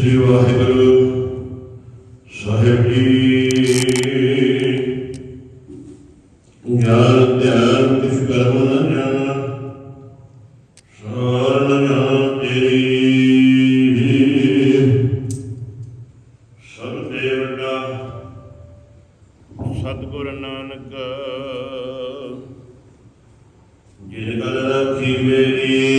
ਸ੍ਰੀ ਵਾਹਿਗੁਰੂ ਸਾਹਿਬ ਜੀ। ਗਿਆਨ ਧਿਆਨ ਕਿਛ ਕਰਮ ਨ ਜਾਣਾ ਸਾਰਨ ਜਾਣ ਤੇਰੀ। ਸਭ ਤੇ ਵੱਡਾ ਸਤਿਗੁਰ ਨਾਨਕ ਜਿਨ ਕਲ ਰਾਖੀ ਮੇਰੀ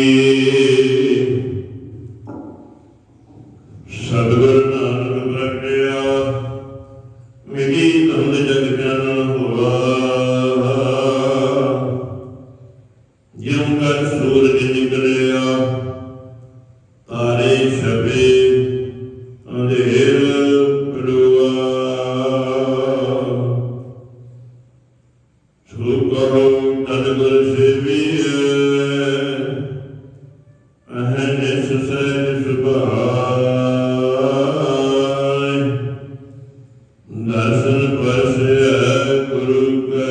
ਜਿਉ ਕਰ ਸੂਰਜ ਨਿਕਲਿਆ ਤਾਰੇ ਛਪੇ ਅੰਧੇਰ ਪੜੂਆ ਸੋ ਕਰੋ ਤਨ ਗੁਰ ਸੇਵੀਐ ਅਹਨਿਸ ਸੁਭਾਇ ਦਰਸ਼ਨ ਪਰਸੈ ਗੁਰੂ ਕੈ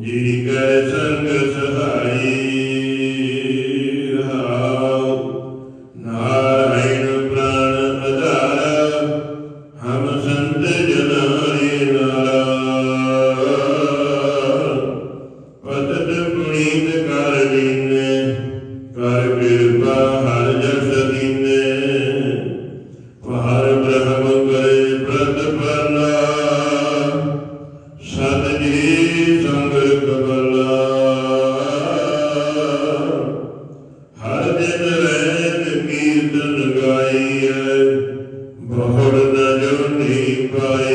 ਜੀ ਕੈ ਸੰਗ ਸਹਾਈ ਹਾਉ ਨਾਰਾਇਣ ਪ੍ਰਾਨ ਅਧਾਰਾ, ਹਮ ਸੰਤ ਜਨਾਰੀ ਨਾਰਾ ਪਤਤ ਪੁਨੀਤ ਕਰ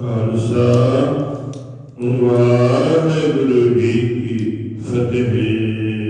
ਖਾਲਸਾ ਵਾਹਿਗੁਰੂ ਜੀ ਕੀ ਫਤਿਹ।